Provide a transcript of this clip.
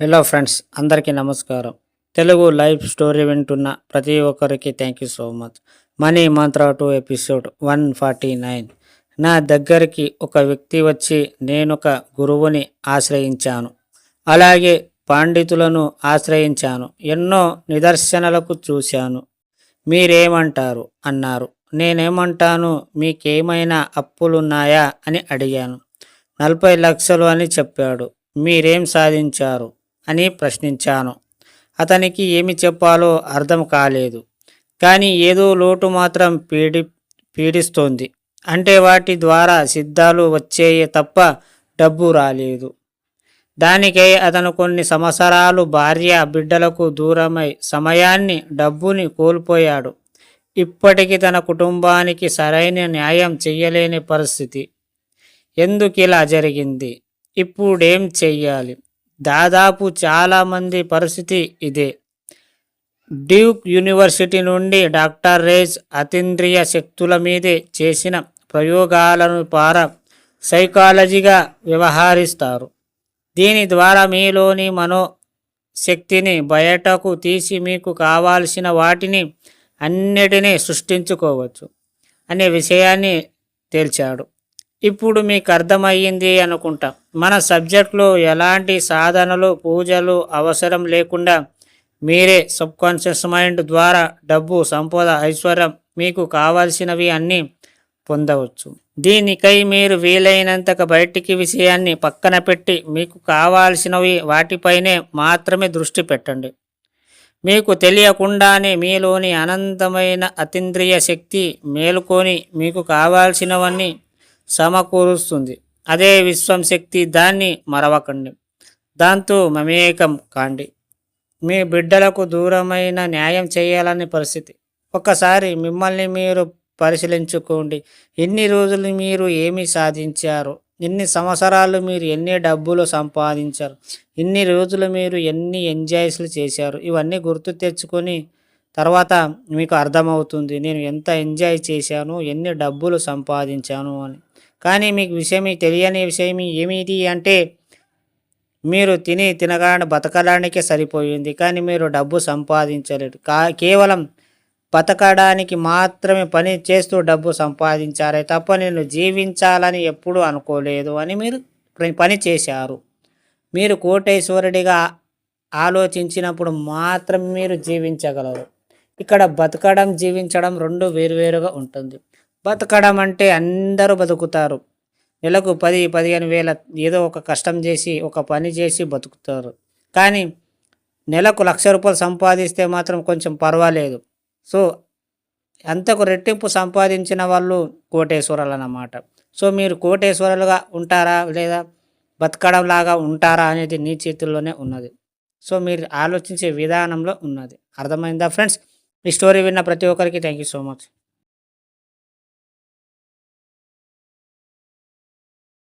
Hello friends అందరికీ నమస్కారం. Telugu live story వింటున్న ప్రతి ఒక్కరికి thank you so much money Mantra two episode one forty nine నా దగ్గరికి ఒక వ్యక్తి వచ్చి నేనొక గురువుని ఆశ్రయించాను. అలాగే పాండితులను ఆశ్రయించాను. ఎన్నో నిదర్శనలకు చూశాను. మీరేమంటారు? అన్నారు. నేనేమంటాను? మీకేమైనా అప్పులున్నాయా? అని అడిగాను. నలభై లక్షలు అని చెప్పాడు. మీరేం సాధించారు? అని ప్రశ్నించాను. అతనికి ఏమి చెప్పాలో అర్థం కాలేదు. కానీ ఏదో లోటు మాత్రం పీడి పీడిస్తోంది. అంటే వాటి ద్వారా సిద్ధాలు వచ్చేయే తప్ప డబ్బు రాలేదు. దానికై అతను కొన్ని సంవత్సరాలు భార్య బిడ్డలకు దూరమై సమయాన్ని డబ్బుని కోల్పోయాడు. ఇప్పటికీ తన కుటుంబానికి సరైన న్యాయం చెయ్యలేని పరిస్థితి. ఎందుకు ఇలా జరిగింది? ఇప్పుడేం చెయ్యాలి? దాదాపు చాలామంది పరిస్థితి ఇదే. డ్యూక్ యూనివర్సిటీ నుండి డాక్టర్ రేజ్ అతీంద్రియ శక్తుల మీదే చేసిన ప్రయోగాలను పార సైకాలజీగా వ్యవహరిస్తారు. దీని ద్వారా మీలోని మనో శక్తిని బయటకు తీసి మీకు కావాల్సిన వాటిని అన్నిటినీ సృష్టించుకోవచ్చు అనే విషయాన్ని తేల్చాడు. ఇప్పుడు మీకు అర్థమయ్యింది అనుకుంటా. మన సబ్జెక్ట్లో ఎలాంటి సాధనలు పూజలు అవసరం లేకుండా మీరే సబ్కాన్షియస్ మైండ్ ద్వారా డబ్బు సంపద ఐశ్వర్యం మీకు కావాల్సినవి అన్నీ పొందవచ్చు. దీనికై మీరు వీలైనంతక బయటికి విషయాన్ని పక్కన పెట్టి మీకు కావాల్సినవి వాటిపైనే మాత్రమే దృష్టి పెట్టండి. మీకు తెలియకుండానే మీలోని అనంతమైన అతీంద్రియ శక్తి మేలుకొని మీకు కావాల్సినవన్నీ సమకూరుస్తుంది. అదే విశ్వం శక్తి దాన్ని మరవకండి. దాంతో మమేకం కాండి. మీ బిడ్డలకు దూరమైన న్యాయం చేయాలనే పరిస్థితి. ఒకసారి మిమ్మల్ని మీరు పరిశీలించుకోండి. ఎన్ని రోజులు మీరు ఏమి సాధించారు? ఎన్ని సంవత్సరాలు మీరు ఎన్ని డబ్బులు సంపాదించారు? ఎన్ని రోజులు మీరు ఎన్ని ఎంజాయ్స్లు చేశారు? ఇవన్నీ గుర్తు తెచ్చుకొని తర్వాత మీకు అర్థమవుతుంది. నేను ఎంత ఎంజాయ్ చేశాను? ఎన్ని డబ్బులు సంపాదించాను అని. కానీ మీకు విషయం తెలియని విషయం ఏమిటి అంటే మీరు తిని తినగానే బతకడానికే సరిపోయింది. కానీ మీరు డబ్బు సంపాదించలేరు కా కేవలం బతకడానికి మాత్రమే పని చేస్తూ డబ్బు సంపాదించారే తప్ప నేను జీవించాలని ఎప్పుడూ అనుకోలేదు అని మీరు పని చేశారు. మీరు కోటేశ్వరుడిగా ఆలోచించినప్పుడు మాత్రం మీరు జీవించగలరు. ఇక్కడ బతకడం జీవించడం రెండు వేరువేరుగా ఉంటుంది. బతకడం అంటే అందరూ బతుకుతారు. నెలకు పది పదిహేను వేల ఏదో ఒక కష్టం చేసి ఒక పని చేసి బతుకుతారు. కానీ నెలకు లక్ష రూపాయలు సంపాదిస్తే మాత్రం కొంచెం పర్వాలేదు. సో అంతకు రెట్టింపు సంపాదించిన వాళ్ళు కోటేశ్వరులు అన్నమాట సో మీరు కోటేశ్వరులుగా ఉంటారా లేదా బతకడం లాగా ఉంటారా అనేది నీ చేతుల్లోనే ఉన్నది. సో మీరు ఆలోచించే విధానంలో ఉన్నది. అర్థమైందా ఫ్రెండ్స్? ఈ స్టోరీ విన్న ప్రతి ఒక్కరికి థ్యాంక్ యూ సో మచ్.